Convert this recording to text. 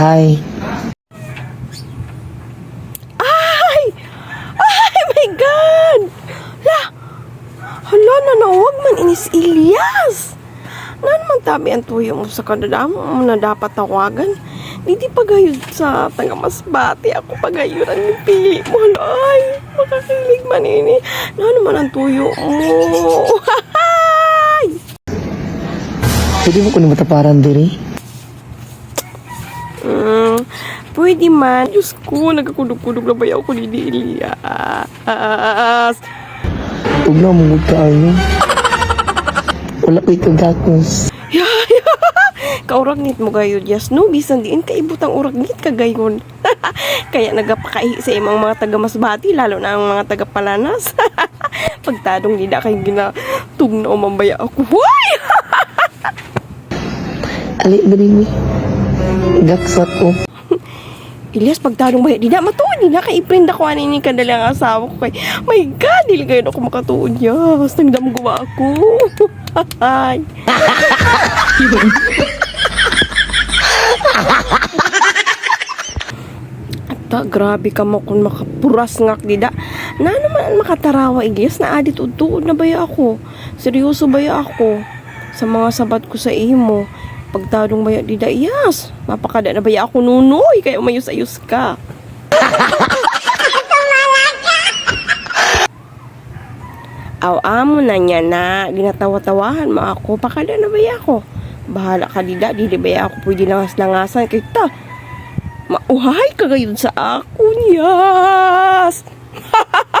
Hi. Ay! Ay, my God! La! Hala, nanawag man inis Ilyas! Na naman tabi ang tuyo mo sa kadadamo mo na dapat tawagan. Di di pagayod sa taga masbati ako pagayuran ni pili mo. Hala, Ay, makakilig man ini. Na naman ang tuyo mo. Pwede mo ko na mataparan diri? Pwede man. Diyos ko, nagkakudog-kudog na bayaw ko ni Ilyas. Huwag na mong ka ano. Wala ko ikagakos. Kaurag nit mo gayod yas no bisan diin ka ibutang urag nit kagayon. Kaya nagapakaihi sa imang mga taga Masbati lalo na ang mga taga Palanas. Pagtadong nila kay ginatug na umambaya ako. Hoy! Ali, diri mi. Gaksat ko. Ilyas pagtadong baya di na matuod di na kay ako ani ni kadali ang asawa ko kay my god dili kayo ako makatuod yas nagdamguwa ako. Ay. Ta, grabe ka mo kung makapuras ngak dida. Na naman ang makatarawa igyas na adit udtuod na baya ako. Seryoso baya ako sa mga sabat ko sa imo. Pagtadong baya dida iyas. Mapakada na baya ako nunoy kaya umayos-ayos ka. Aw amo na niya na ginatawa-tawahan mo ako. Pakada na baya ako. Bahala ka dida, di di baya ako pwede langas-langasan kita. Mauhay ka gayon sa ako, niyas!